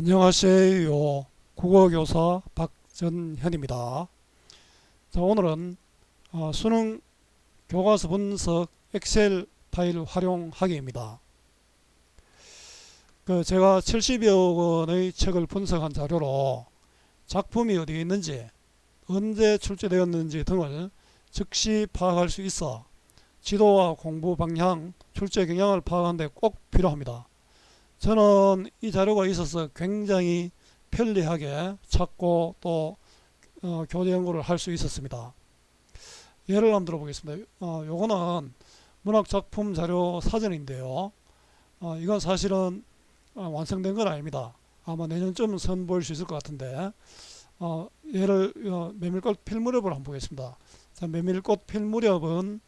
안녕하세요. 국어교사 박전현입니다. 자, 오늘은 어, 수능 교과서 분석 엑셀 파일 활용하기입니다. 그 제가 70여 권의 책을 분석한 자료로 작품이 어디에 있는지 언제 출제되었는지 등을 즉시 파악할 수 있어 지도와 공부 방향, 출제 경향을 파악하는 데 꼭 필요합니다. 저는 이 자료가 있어서 굉장히 편리하게 찾고 또 어, 교재 연구를 할 수 있었습니다. 예를 한번 들어보겠습니다. 어, 요거는 문학 작품 자료 사전인데요. 어, 이건 사실은 어, 완성된 건 아닙니다. 아마 내년쯤 선보일 수 있을 것 같은데 어, 얘를 어, 메밀꽃 필무렵을 한번 보겠습니다. 자, 메밀꽃 필무렵은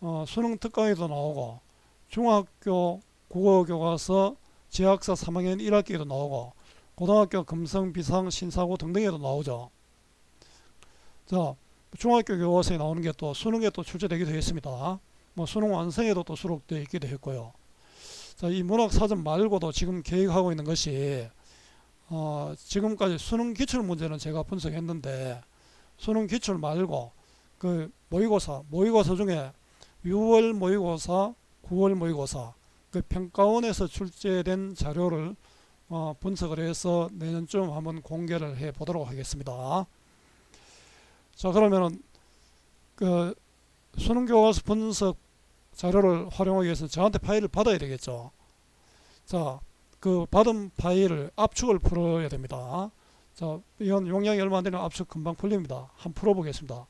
어, 수능 특강에도 나오고 중학교 국어 교과서 지학사 3학년 1학기에도 나오고 고등학교 금성 비상 신사고 등등에도 나오죠. 자, 중학교 교과서에 나오는 게 또 수능에 또 출제되기도 했습니다. 뭐 수능 완성에도 또 수록되어 있기도 했고요. 자, 이 문학 사전 말고도 지금 계획하고 있는 것이 어, 지금까지 수능 기출 문제는 제가 분석했는데 수능 기출 말고 그 모의고사 모의고사 중에 6월 모의고사, 9월 모의고사 그 평가원에서 출제된 자료를 어, 분석을 해서 내년쯤 한번 공개를 해 보도록 하겠습니다. 자 그러면은 그 수능 교과서 분석 자료를 활용하기 위해서 저한테 파일을 받아야 되겠죠. 자, 그 받은 파일을 압축을 풀어야 됩니다. 자, 이건 용량이 얼마 안 되는 압축 금방 풀립니다. 한번 풀어보겠습니다.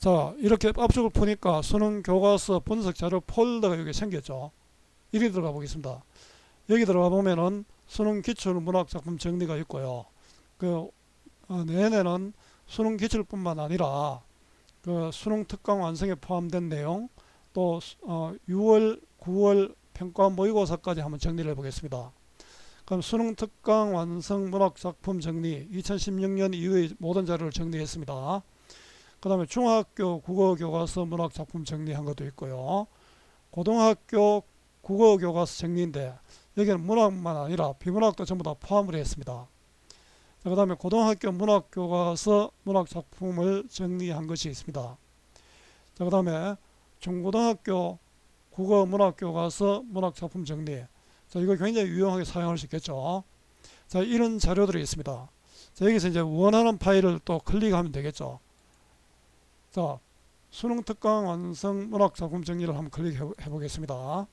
자, 이렇게 압축을 푸니까 수능 교과서 분석 자료 폴더가 여기 생겼죠. 이리 들어가 보겠습니다. 여기 들어가 보면은 수능 기출 문학 작품 정리가 있고요. 그 어, 내년에는 수능 기출뿐만 아니라 그 수능 특강 완성에 포함된 내용 또 어, 6월, 9월 평가 모의고사까지 한번 정리를 해보겠습니다. 그럼 수능 특강 완성 문학 작품 정리 2016년 이후의 모든 자료를 정리했습니다. 그 다음에 중학교 국어 교과서 문학 작품 정리한 것도 있고요. 고등학교 국어 교과서 정리인데 여기는 문학만 아니라 비문학도 전부 다 포함을 했습니다. 그 다음에 고등학교 문학 교과서 문학 작품을 정리한 것이 있습니다. 그 다음에 중고등학교 국어 문학 교과서 문학 작품 정리. 자, 이거 굉장히 유용하게 사용할 수 있겠죠. 자, 이런 자료들이 있습니다. 자, 여기서 이제 원하는 파일을 또 클릭하면 되겠죠. 자, 수능 특강 완성 문학 작품 정리를 한번 클릭해 보겠습니다.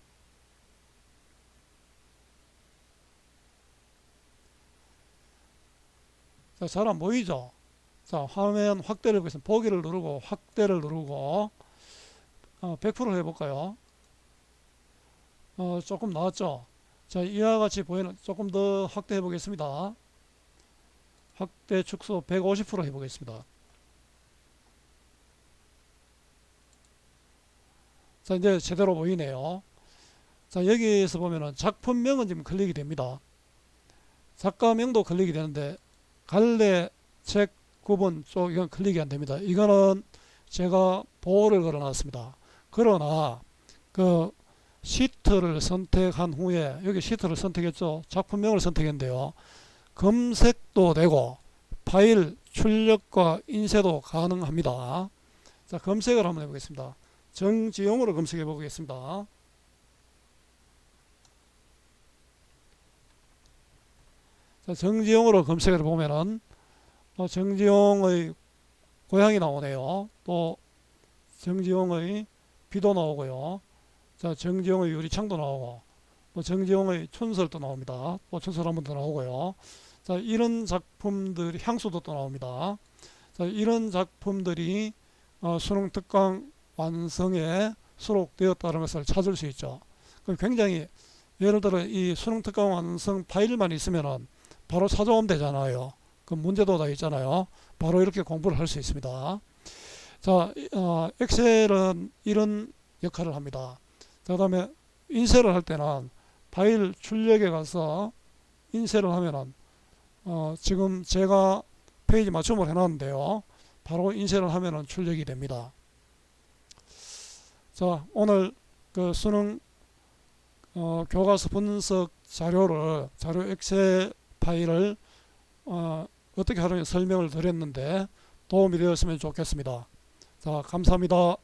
자, 잘 안 보이죠? 자, 화면 확대를 보겠습니다. 보기를 누르고 확대를 누르고 어, 100% 해볼까요? 어, 조금 나왔죠? 자, 이와 같이 보이는 조금 더 확대해 보겠습니다. 확대 축소 150% 해보겠습니다. 자, 이제 제대로 보이네요. 자, 여기에서 보면은 작품명은 지금 클릭이 됩니다. 작가명도 클릭이 되는데 갈래 책 구분 쪽 이건 클릭이 안 됩니다. 이거는 제가 보호를 걸어 놨습니다. 그러나 그 시트를 선택한 후에 여기 시트를 선택했죠. 작품명을 선택했는데요. 검색도 되고 파일 출력과 인쇄도 가능합니다. 자, 검색을 한번 해보겠습니다. 정지용으로 검색해 보겠습니다. 자, 정지용으로 검색을 보면은 어, 정지용의 고향이 나오네요. 또 정지용의 비도 나오고요. 자, 정지용의 유리창도 나오고 또 정지용의 춘설도 나옵니다. 또 춘설 한 번 더 나오고요. 자, 이런 작품들이 향수도 또 나옵니다. 자, 이런 작품들이 어, 수능 특강 완성에 수록되었다는 것을 찾을 수 있죠. 그럼 굉장히 예를 들어 이 수능 특강 완성 파일만 있으면은 바로 찾아오면 되잖아요. 그 문제도 다 있잖아요. 바로 이렇게 공부를 할 수 있습니다. 자, 어, 엑셀은 이런 역할을 합니다. 그 다음에 인쇄를 할 때는 파일 출력에 가서 인쇄를 하면은 어, 지금 제가 페이지 맞춤을 해놨는데요. 바로 인쇄를 하면은 출력이 됩니다. 자, 오늘 그 수능 어, 교과서 분석 자료를 자료 엑셀 파일을 어, 어떻게 하는지 설명을 드렸는데 도움이 되었으면 좋겠습니다. 자, 감사합니다.